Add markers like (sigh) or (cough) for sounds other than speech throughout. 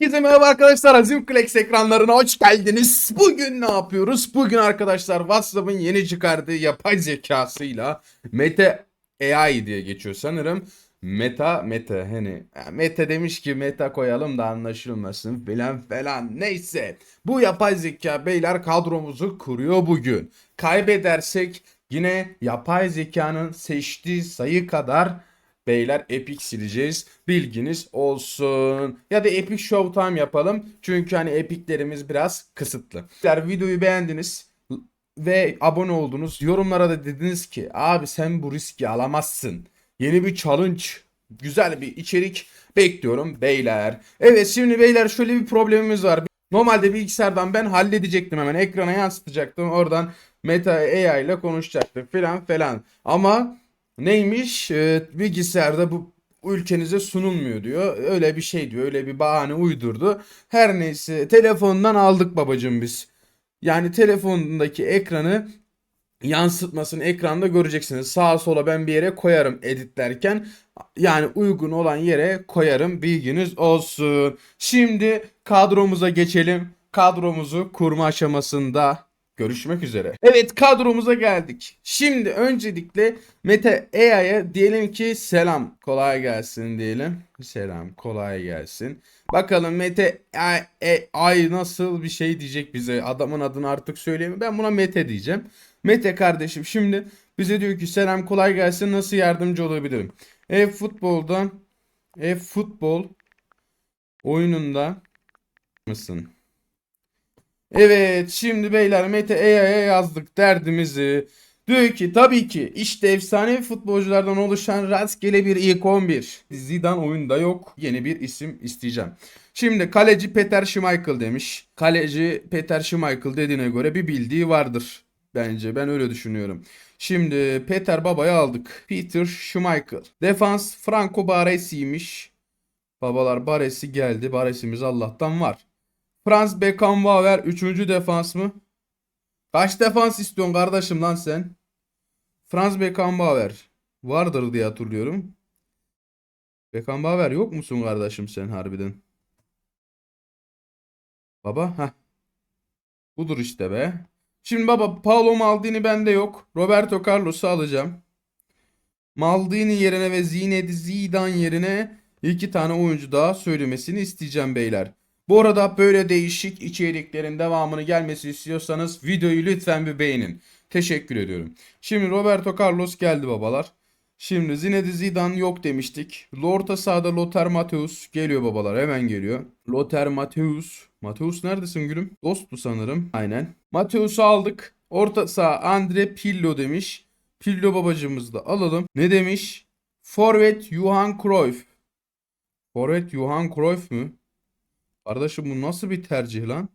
Herkese merhaba arkadaşlar. Azim ekranlarına hoş geldiniz. Bugün ne yapıyoruz? Bugün arkadaşlar WhatsApp'ın yeni çıkardığı yapay zekasıyla Meta AI diye geçiyor sanırım. Meta, meta hani meta demiş ki meta koyalım da anlaşılmasın filan falan. Neyse bu yapay zeka beyler kadromuzu kuruyor bugün. Kaybedersek yine yapay zekanın seçtiği sayı kadar Beyler Epic sileceğiz. Bilginiz olsun. Ya da Epic Showtime yapalım. Çünkü hani Epic'lerimiz biraz kısıtlı. Beyler videoyu beğendiniz ve abone oldunuz. Yorumlara da dediniz ki abi sen bu riski alamazsın. Yeni bir challenge, güzel bir içerik bekliyorum beyler. Evet şimdi beyler şöyle bir problemimiz var. Normalde bilgisayardan ben halledecektim hemen ekrana yansıtacaktım. Oradan Meta AI ile konuşacaktık filan falan. Ama neymiş Ee, bilgisayarda bu ülkenize sunulmuyor diyor. Öyle bir şey diyor. Öyle bir bahane uydurdu. Her neyse telefondan aldık babacım biz. Yani telefonundaki ekranı yansıtmasını ekranda göreceksiniz. Sağa sola ben bir yere koyarım editlerken. Yani uygun olan yere koyarım. Bilginiz olsun. Şimdi kadromuza geçelim. Kadromuzu kurma aşamasında görüşmek üzere. Evet kadromuza geldik. Şimdi öncelikle Mete AI'ya diyelim ki selam kolay gelsin diyelim. Selam kolay gelsin. Bakalım Mete AI, AI nasıl bir şey diyecek bize. Adamın adını artık söyleyeyim. Ben buna Mete diyeceğim. Mete kardeşim şimdi bize diyor ki selam kolay gelsin nasıl yardımcı olabilirim? E futbolda e futbol oyununda mısın? Evet şimdi beyler Mete AI'ya yazdık derdimizi. Diyor ki tabii ki işte efsane futbolculardan oluşan rastgele bir ilk 11. Zidane oyunda yok. Yeni bir isim isteyeceğim. Şimdi kaleci Peter Schmeichel demiş. Kaleci Peter Schmeichel dediğine göre bir bildiği vardır. Bence ben öyle düşünüyorum. Şimdi Peter Baba'yı aldık. Peter Schmeichel. Defans Franco Baresi'ymiş. Babalar Baresi geldi. Baresimiz Allah'tan var. Franz Beckenbauer 3. defans mı? Kaç defans istiyorsun kardeşim lan sen? Franz Beckenbauer vardır diye hatırlıyorum. Beckenbauer yok musun kardeşim sen harbiden? Baba ha. Budur işte be. Şimdi baba Paolo Maldini bende yok. Roberto Carlos'u alacağım. Maldini yerine ve Zinedine Zidane yerine iki tane oyuncu daha söylemesini isteyeceğim beyler. Bu arada böyle değişik içeriklerin devamını gelmesi istiyorsanız videoyu lütfen bir beğenin. Teşekkür ediyorum. Şimdi Roberto Carlos geldi babalar. Şimdi Zinedine Zidane yok demiştik. Orta sahada Lothar Matthäus geliyor babalar hemen geliyor. Lothar Matthäus. Matthäus neredesin gülüm? Dost bu sanırım. Aynen. Matthäus'u aldık. Orta saha Andre Pillo demiş. Pillo babacımızı da alalım. Ne demiş? Forvet Johan Cruyff. Forvet Johan Cruyff mü? Kardeşim bu nasıl bir tercih lan?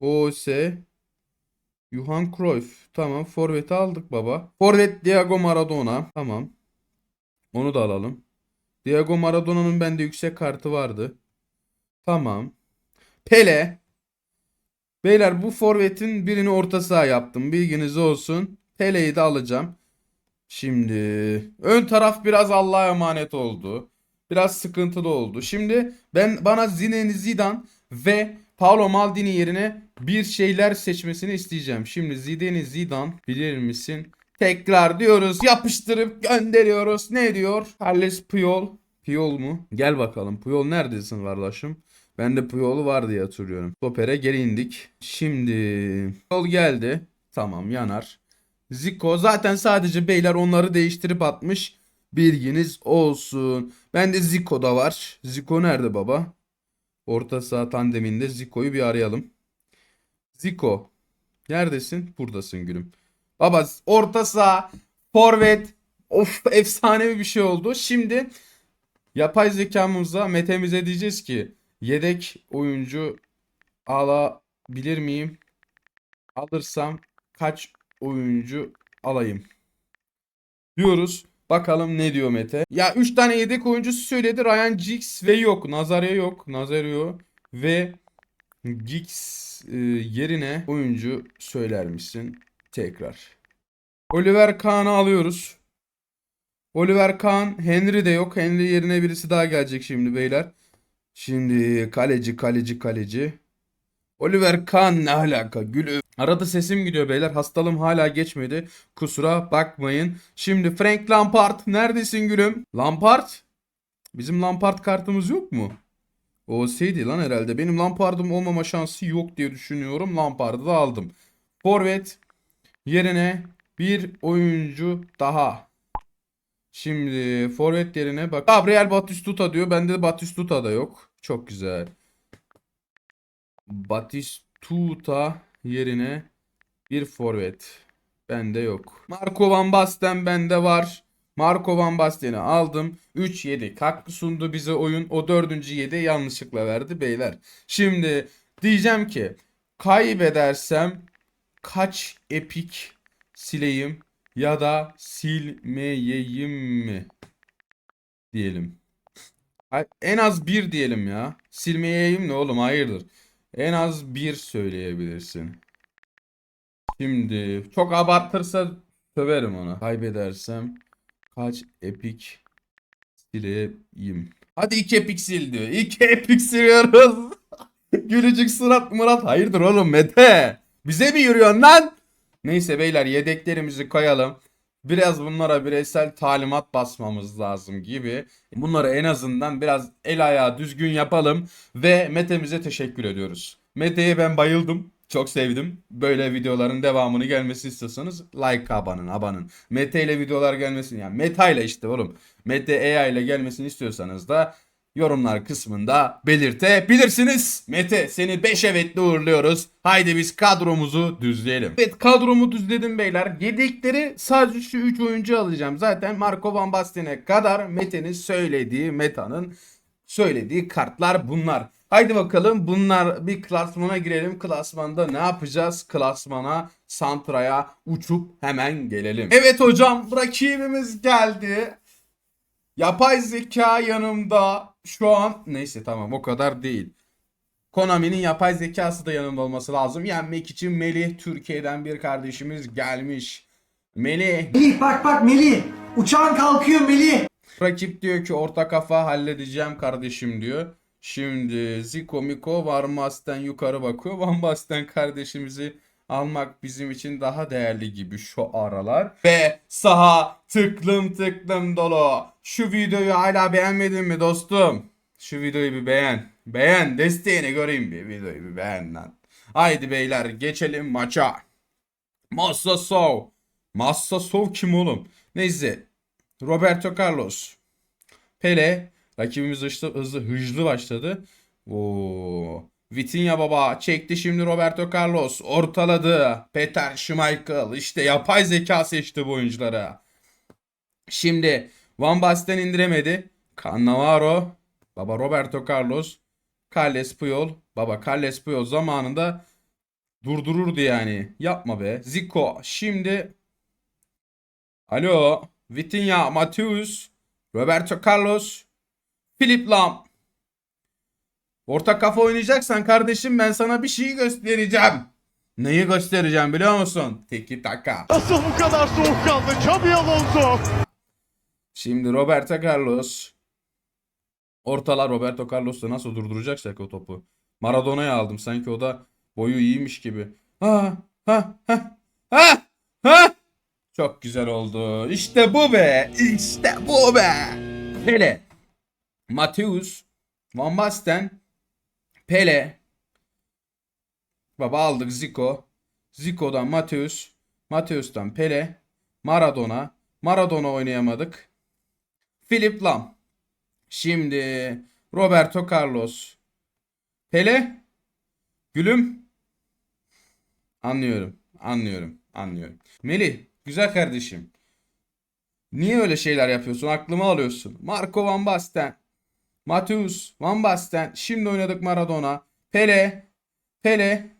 OS Johan Cruyff. Tamam. Forvet'i aldık baba. Forvet Diego Maradona. Tamam. Onu da alalım. Diego Maradona'nın bende yüksek kartı vardı. Tamam. Pele. Beyler bu forvetin birini orta saha yaptım. Bilginiz olsun. Pele'yi de alacağım. Şimdi ön taraf biraz Allah'a emanet oldu. Biraz sıkıntılı oldu. Şimdi ben bana Zinedine Zidane ve Paolo Maldini yerine bir şeyler seçmesini isteyeceğim. Şimdi Zinedine Zidane bilir misin? Tekrar diyoruz. Yapıştırıp gönderiyoruz. Ne diyor? Carles Puyol. Puyol mu? Gel bakalım. Puyol neredesin kardeşim? Ben de Puyol var diye hatırlıyorum. Stopere geri indik. Şimdi Puyol geldi. Tamam yanar. Zico zaten sadece beyler onları değiştirip atmış. Bilginiz olsun. Ben de Zico'da var. Zico nerede baba? Orta saha tandeminde Zico'yu bir arayalım. Zico. Neredesin? Buradasın gülüm. Baba orta saha, forvet. Of efsanevi bir şey oldu. Şimdi yapay zekamıza Mete'mize diyeceğiz ki yedek oyuncu alabilir miyim? Alırsam kaç oyuncu alayım? Diyoruz. Bakalım ne diyor Mete. Ya 3 tane yedek oyuncusu söyledi. Ryan Giggs ve yok. Nazario yok. Nazario ve Giggs e, yerine oyuncu söyler misin? Tekrar. Oliver Kahn'ı alıyoruz. Oliver Kahn, Henry de yok. Henry yerine birisi daha gelecek şimdi beyler. Şimdi kaleci kaleci kaleci. Oliver Kahn ne alaka gülüm. Arada sesim gidiyor beyler. Hastalığım hala geçmedi. Kusura bakmayın. Şimdi Frank Lampard neredesin gülüm? Lampard? Bizim Lampard kartımız yok mu? O şeydi lan herhalde. Benim Lampard'ım olmama şansı yok diye düşünüyorum. Lampard'ı da aldım. Forvet yerine bir oyuncu daha. Şimdi forvet yerine bak. Gabriel Batistuta diyor. Bende de Batistuta da yok. Çok güzel. Batistuta yerine bir forvet. Bende yok. Marco Van Basten bende var. Marco Van Basten'i aldım. 3-7 katkı sundu bize oyun. O dördüncü 7 yanlışlıkla verdi beyler. Şimdi diyeceğim ki kaybedersem kaç epik sileyim ya da silmeyeyim mi diyelim. En az bir diyelim ya. Silmeyeyim ne oğlum hayırdır. En az bir söyleyebilirsin. Şimdi çok abartırsa söverim ona. Kaybedersem kaç epik sileyim. Hadi iki epik sil diyor. İki (laughs) epik siliyoruz. (laughs) Gülücük surat Murat. Hayırdır oğlum Mete? Bize mi yürüyorsun lan? Neyse beyler yedeklerimizi koyalım. Biraz bunlara bireysel talimat basmamız lazım gibi. Bunları en azından biraz el ayağı düzgün yapalım ve Mete'mize teşekkür ediyoruz. Mete'ye ben bayıldım. Çok sevdim. Böyle videoların devamını gelmesi istiyorsanız like abanın abanın. Mete ile videolar gelmesin yani Meta ile işte oğlum. Mete AI ile gelmesini istiyorsanız da yorumlar kısmında belirtebilirsiniz. Mete seni 5 evetle uğurluyoruz. Haydi biz kadromuzu düzleyelim. Evet kadromu düzledim beyler. Yedekleri sadece şu 3 oyuncu alacağım. Zaten Marco Van Basten'e kadar Mete'nin söylediği Meta'nın söylediği kartlar bunlar. Haydi bakalım bunlar bir klasmana girelim. Klasmanda ne yapacağız? Klasmana, Santra'ya uçup hemen gelelim. Evet hocam rakibimiz geldi. Yapay zeka yanımda şu an neyse tamam o kadar değil. Konami'nin yapay zekası da yanımda olması lazım. Yenmek için Melih Türkiye'den bir kardeşimiz gelmiş. Melih Melih bak bak Melih. Uçağın kalkıyor Melih. Rakip diyor ki orta kafa halledeceğim kardeşim diyor. Şimdi Zico Miko Van Basten yukarı bakıyor. Van Basten kardeşimizi almak bizim için daha değerli gibi şu aralar. Ve saha tıklım tıklım dolu. Şu videoyu hala beğenmedin mi dostum? Şu videoyu bir beğen. Beğen desteğini göreyim bir videoyu bir beğen lan. Haydi beyler geçelim maça. Massa Sov. Massa Sov kim oğlum? Neyse Roberto Carlos. Pele. Rakibimiz hızlı, hızlı, hızlı başladı. Oo. Vitinha baba çekti şimdi Roberto Carlos. Ortaladı. Peter Schmeichel. İşte yapay zeka seçti bu oyuncuları. Şimdi Van Basten indiremedi. Cannavaro. Baba Roberto Carlos. Carles Puyol. Baba Carles Puyol zamanında durdururdu yani. Yapma be. Zico. Şimdi Alo. Vitinha, Mateus, Roberto Carlos, Philip Lam. Orta kafa oynayacaksan kardeşim ben sana bir şey göstereceğim. Neyi göstereceğim biliyor musun? Tiki taka. Nasıl bu kadar soğukkanlı Xabi Alonso? Şimdi Roberto Carlos. Ortalar Roberto Carlos'la nasıl durduracaksak o topu. Maradona'ya aldım sanki o da boyu iyiymiş gibi. Ha ha ha ha ha. Çok güzel oldu. İşte bu be. İşte bu be. Pele. Mateus. Van Basten. Pele. Baba aldık Zico. Zico'dan Mateus. Mateus'tan Pele. Maradona. Maradona oynayamadık. Philip Lam. Şimdi Roberto Carlos. Pele. Gülüm. Anlıyorum. Anlıyorum. Anlıyorum. Melih. Güzel kardeşim. Niye öyle şeyler yapıyorsun? Aklımı alıyorsun. Marco Van Basten. Mateus Van Basten. Şimdi oynadık Maradona. Pele. Pele.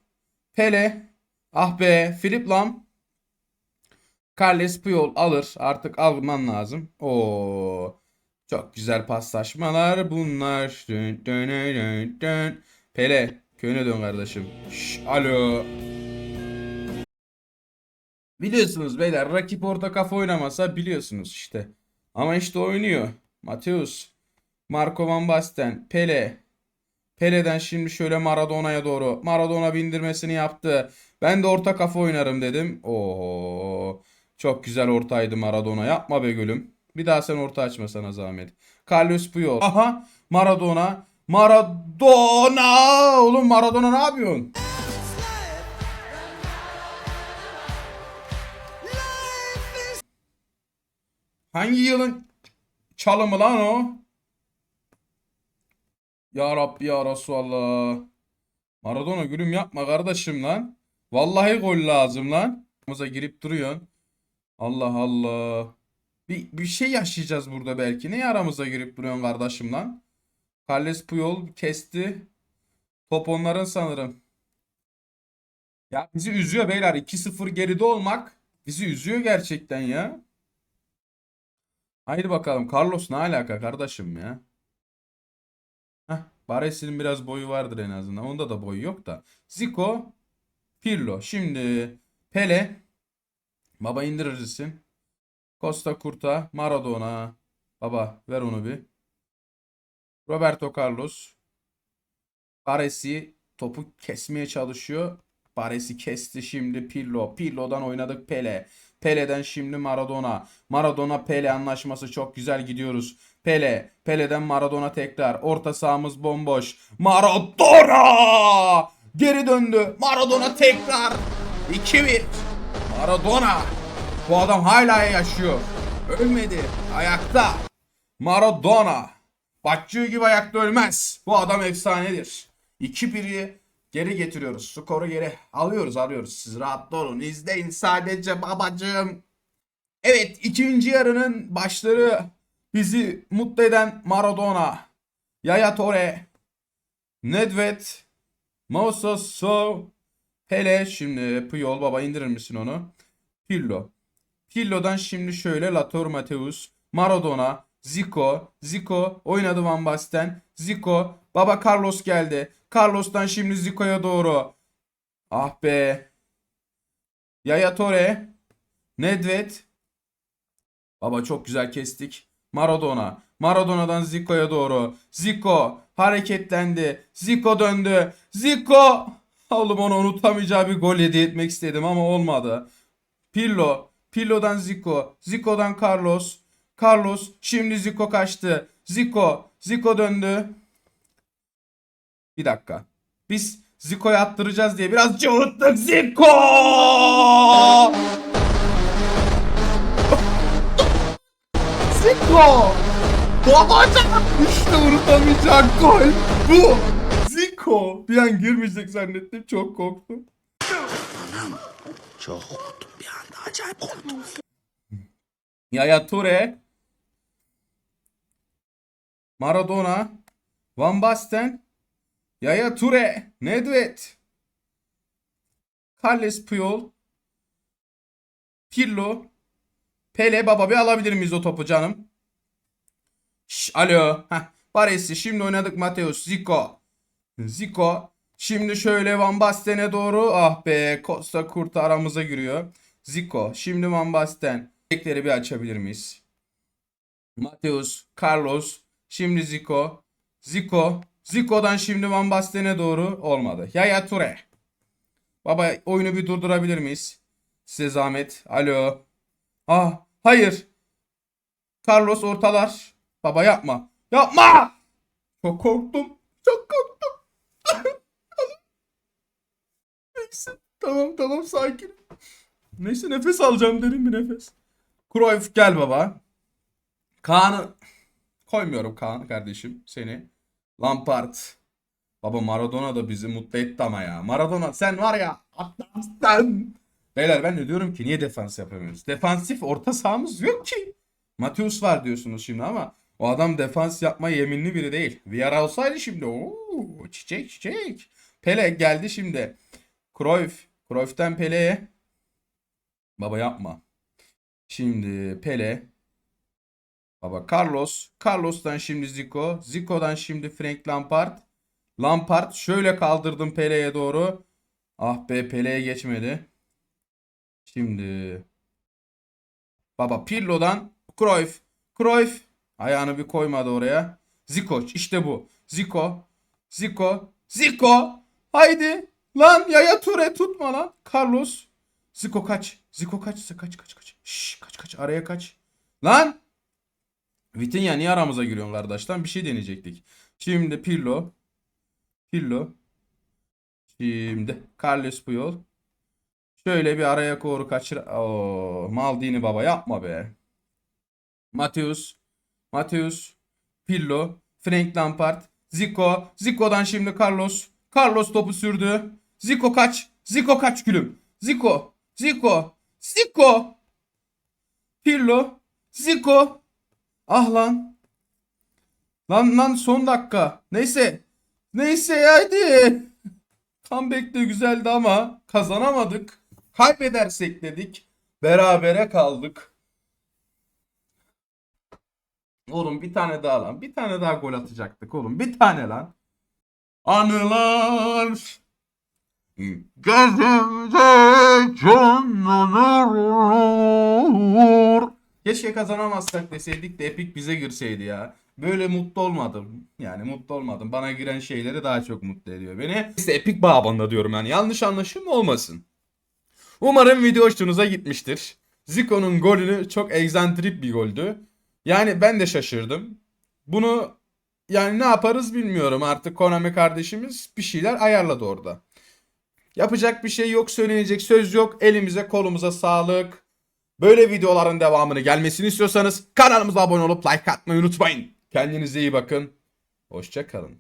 Pele. Ah be. Philip Lam. Carles Puyol alır. Artık alman lazım. Oo. Çok güzel paslaşmalar bunlar. Dön, dön, dön, dön. Pele. Köyüne dön kardeşim. Şş, alo. Biliyorsunuz beyler rakip orta kafa oynamasa biliyorsunuz işte. Ama işte oynuyor. Mateus, Marco Van Basten, Pele, Pele'den şimdi şöyle Maradona'ya doğru. Maradona bindirmesini yaptı. Ben de orta kafa oynarım dedim. Oo. Çok güzel ortaydı Maradona. Yapma be gülüm. Bir daha sen orta açma sana zahmet. Carlos Puyol. Aha. Maradona. Maradona. Oğlum Maradona ne yapıyorsun? Hangi yılın çalımı lan o? Ya Rabbi ya Resulallah. Maradona gülüm yapma kardeşim lan. Vallahi gol lazım lan. Muza girip duruyorsun. Allah Allah. Bir, bir şey yaşayacağız burada belki. Ne aramıza girip duruyorsun kardeşim lan? Carles Puyol kesti. Top onların sanırım. Ya bizi üzüyor beyler. 2-0 geride olmak bizi üzüyor gerçekten ya. Haydi bakalım. Carlos ne alaka kardeşim ya? Heh, Baresi'nin biraz boyu vardır en azından. Onda da boyu yok da. Zico, Pirlo. Şimdi Pele. Baba indirirsin. Costa Curta, Maradona. Baba ver onu bir. Roberto Carlos. Baresi topu kesmeye çalışıyor. Baresi kesti şimdi Pirlo. Pirlo'dan oynadık Pele. Pele'den şimdi Maradona. Maradona Pele anlaşması çok güzel gidiyoruz. Pele. Pele'den Maradona tekrar. Orta sahamız bomboş. Maradona! Geri döndü. Maradona tekrar. 2-1. Maradona. Bu adam hala yaşıyor. Ölmedi. Ayakta. Maradona. Bakçı gibi ayakta ölmez. Bu adam efsanedir. 2-1'i geri getiriyoruz. Skoru geri alıyoruz alıyoruz. Siz rahatlı olun. İzleyin sadece babacığım. Evet ikinci yarının başları bizi mutlu eden Maradona. Yaya Toure. Nedved. Moussa Sow. Pele. Şimdi Puyol baba indirir misin onu? Pirlo. Pirlo'dan şimdi şöyle Lator Mateus, Maradona, Zico, Zico oynadı Van Basten, Zico, baba Carlos geldi. Carlos'tan şimdi Zico'ya doğru. Ah be. Yaya Toure, Nedved. Baba çok güzel kestik. Maradona. Maradona'dan Zico'ya doğru. Zico hareketlendi. Zico döndü. Zico. Oğlum onu unutamayacağı bir gol hediye etmek istedim ama olmadı. Pirlo. Pirlo'dan Zico. Zico'dan Carlos. Carlos. Şimdi Zico kaçtı. Zico. Zico döndü. Bir dakika. Biz Zico'yu attıracağız diye biraz cıvıttık. Zico! Zico! Babacan! İşte unutamayacak gol. Bu. Zico. Bir an girmeyecek zannettim. Çok korktum. Yaya Toure. Maradona. Van Basten. Yaya Toure. Nedved. Carles Puyol. Pirlo. Pele baba bir alabilir miyiz o topu canım? Şş, alo. Heh. Baresi şimdi oynadık Mateus. Zico. Zico. Şimdi şöyle Van Basten'e doğru. Ah be. Costa Curta aramıza giriyor. Zico. Şimdi Van Basten. Bekleri bir açabilir miyiz? Mateus. Carlos. Şimdi Zico. Zico. Zico'dan şimdi Van Basten'e doğru. Olmadı. Yaya Toure. Baba oyunu bir durdurabilir miyiz? Size zahmet. Alo. Ah hayır. Carlos ortalar. Baba yapma. Yapma. Çok korktum. Çok korktum. (laughs) Neyse. Tamam tamam sakin. Neyse nefes alacağım derin bir nefes. Cruyff gel baba. Kaan'ı koymuyorum Kaan kardeşim seni. Lampard. Baba Maradona da bizi mutlu etti ama ya. Maradona sen var ya adamsın. Beyler ben de diyorum ki niye defans yapamıyoruz? Defansif orta sahamız yok ki. Mateus var diyorsunuz şimdi ama o adam defans yapma yeminli biri değil. Vieira olsaydı şimdi ooo çiçek çiçek. Pele geldi şimdi. Cruyff. Cruyff'ten Pele'ye. Baba yapma. Şimdi Pele. Baba Carlos. Carlos'tan şimdi Zico. Zico'dan şimdi Frank Lampard. Lampard şöyle kaldırdım Pele'ye doğru. Ah be Pele'ye geçmedi. Şimdi Baba Pirlo'dan Cruyff. Cruyff ayağını bir koymadı oraya. Zico işte bu. Zico. Zico. Zico. Haydi. Lan Yaya Ture tutma lan. Carlos. Zico kaç. Zico kaç. Kaç kaç kaç. Şşş kaç kaç. Araya kaç. Lan. Vitinha niye aramıza giriyorsun kardeşten? Bir şey deneyecektik. Şimdi Pirlo. Pirlo. Şimdi Carlos Puyol. Şöyle bir araya doğru kaçır. Oo, Maldini baba yapma be. Mateus. Mateus. Pirlo. Frank Lampard. Zico. Zico'dan şimdi Carlos. Carlos topu sürdü. Zico kaç. Zico kaç gülüm. Zico. Zico. Zico. Pirlo. Zico. Ah lan. Lan lan son dakika. Neyse. Neyse hadi. Comeback de güzeldi ama kazanamadık. Kaybedersek dedik. Berabere kaldık. Oğlum bir tane daha lan. Bir tane daha gol atacaktık oğlum. Bir tane lan. Anılar. Gözümde canlanır. Keşke kazanamazsak deseydik de Epic bize girseydi ya. Böyle mutlu olmadım. Yani mutlu olmadım. Bana giren şeyleri daha çok mutlu ediyor beni. İşte Epic babında diyorum yani. Yanlış anlaşılma olmasın. Umarım video hoşunuza gitmiştir. Zico'nun golünü çok egzantrik bir goldü. Yani ben de şaşırdım. Bunu yani ne yaparız bilmiyorum artık Konami kardeşimiz bir şeyler ayarladı orada. Yapacak bir şey yok, söylenecek söz yok. Elimize kolumuza sağlık. Böyle videoların devamını gelmesini istiyorsanız kanalımıza abone olup like atmayı unutmayın. Kendinize iyi bakın. Hoşça kalın.